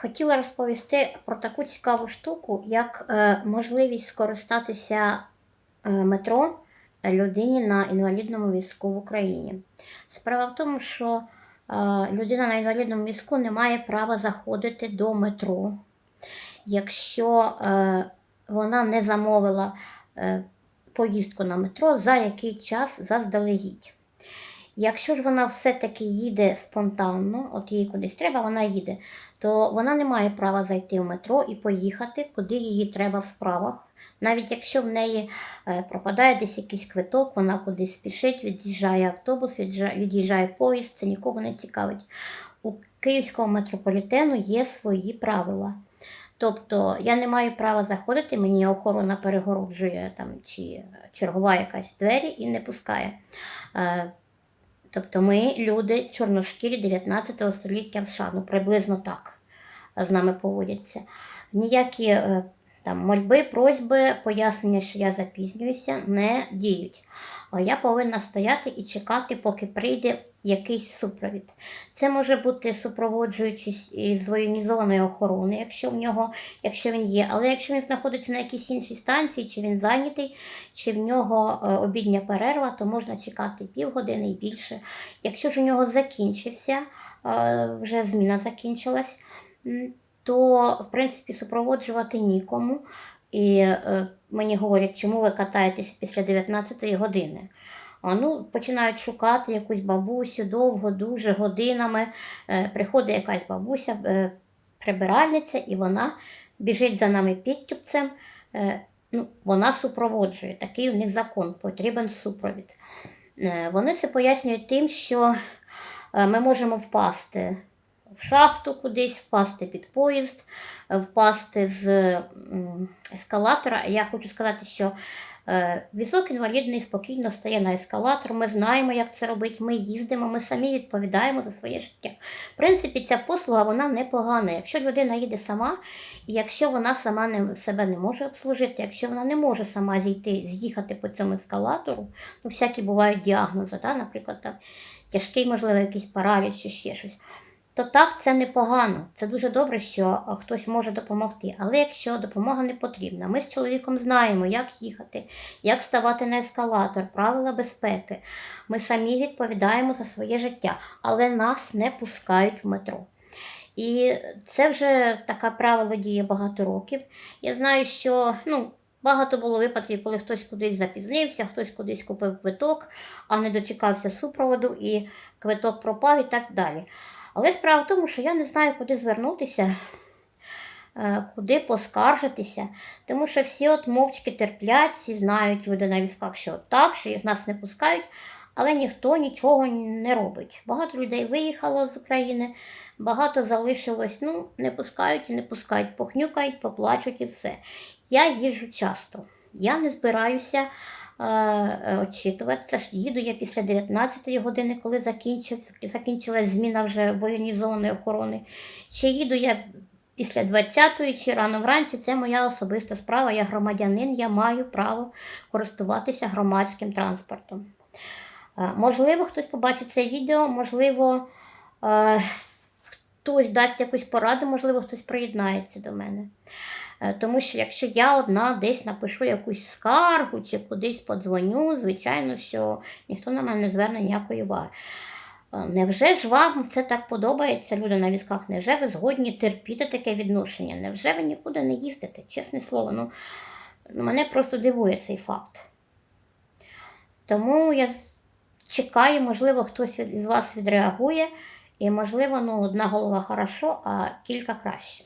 Хотіла розповісти про таку цікаву штуку, як е, можливість скористатися е, метро людині на інвалідному візку в Україні. Справа в тому, що е, людина на інвалідному візку не має права заходити до метро, якщо вона не замовила поїздку на метро за який час заздалегідь. Якщо ж вона все-таки їде спонтанно, от їй кудись треба, вона їде, то вона не має права зайти в метро і поїхати, куди їй треба в справах. Навіть якщо в неї е, пропадає десь якийсь квиток, вона кудись спішить, від'їжджає автобус, від'їжджає, поїзд, це нікого не цікавить. У київського метрополітену є свої правила. Тобто я не маю права заходити, мені охорона перегороджує там чи чергова якась двері і не пускає. Е, Тобто ми люди чорношкірі 19 століття в США, ну приблизно так з нами поводяться. Ніякі е, там мольби, просьби, пояснення, що я запізнююся, не діють. Я повинна стояти і чекати, поки прийде якийсь супровід. Це може бути супроводжуючись із воєнізованої охорони, якщо в нього, якщо він є. Але якщо він знаходиться на якійсь іншій станції, чи він зайнятий, чи в нього е, обідня перерва, то можна чекати півгодини і більше. Якщо ж у нього закінчився, е, вже зміна закінчилась, то в принципі супроводжувати нікому. І е, мені говорять, чому ви катаєтеся після 19 години. Ну, починають шукати якусь бабусю довго, дуже годинами. Е, приходить якась бабуся, е, прибиральниця, і вона біжить за нами підтюпцем. Е, ну, вона супроводжує. Такий у них закон, потрібен супровід. Вони це пояснюють тим, що ми можемо впасти в шахту кудись, впасти під поїзд, впасти з ескалатора. Я хочу сказати, що візок інвалідний спокійно стає на ескалатор. Ми знаємо, як це робити. Ми їздимо, ми самі відповідаємо за своє життя. В принципі, ця послуга вона непогана. Якщо людина їде сама, і якщо вона сама не, себе не може обслужити, якщо вона не може сама зійти, з'їхати по цьому ескалатору, ну всякі бувають діагнози, да? наприклад, там, тяжкий, можливо, якийсь параліч чи ще щось то так це непогано. Це дуже добре, що хтось може допомогти. Але якщо допомога не потрібна, ми з чоловіком знаємо, як їхати, як ставати на ескалатор, правила безпеки. Ми самі відповідаємо за своє життя, але нас не пускають в метро. І це вже таке правило діє багато років. Я знаю, що ну, багато було випадків, коли хтось кудись запізнився, хтось кудись купив квиток, а не дочекався супроводу, і квиток пропав і так далі. Але справа в тому, що я не знаю, куди звернутися, е, куди поскаржитися, тому що всі от мовчки терплять, всі знають люди на візках, що так, що їх нас не пускають, але ніхто нічого не робить. Багато людей виїхало з України, багато залишилось, ну, не пускають і не пускають, похнюкають, поплачуть і все. Я їжджу часто. Я не збираюся очитуватися. Їду я після 19 години, коли закінчилась зміна вже воєнізованої охорони. Чи їду я після 20-ї чи рано вранці, це моя особиста справа. Я громадянин, я маю право користуватися громадським транспортом. Е, Можливо, хтось побачить це відео, можливо, е, хтось дасть якусь пораду, можливо, хтось приєднається до мене. Е, Тому що якщо я одна десь напишу якусь скаргу чи кудись подзвоню, звичайно, що ніхто на мене не зверне ніякої уваги. Е, Невже ж вам це так подобається, люди на візках? Невже ви згодні терпіти таке відношення? Невже ви нікуди не їздите? Чесне слово, ну, ну, мене просто дивує цей факт. Тому я чекаю, можливо, хтось із вас відреагує, і, можливо, ну, одна голова хорошо, а кілька краще.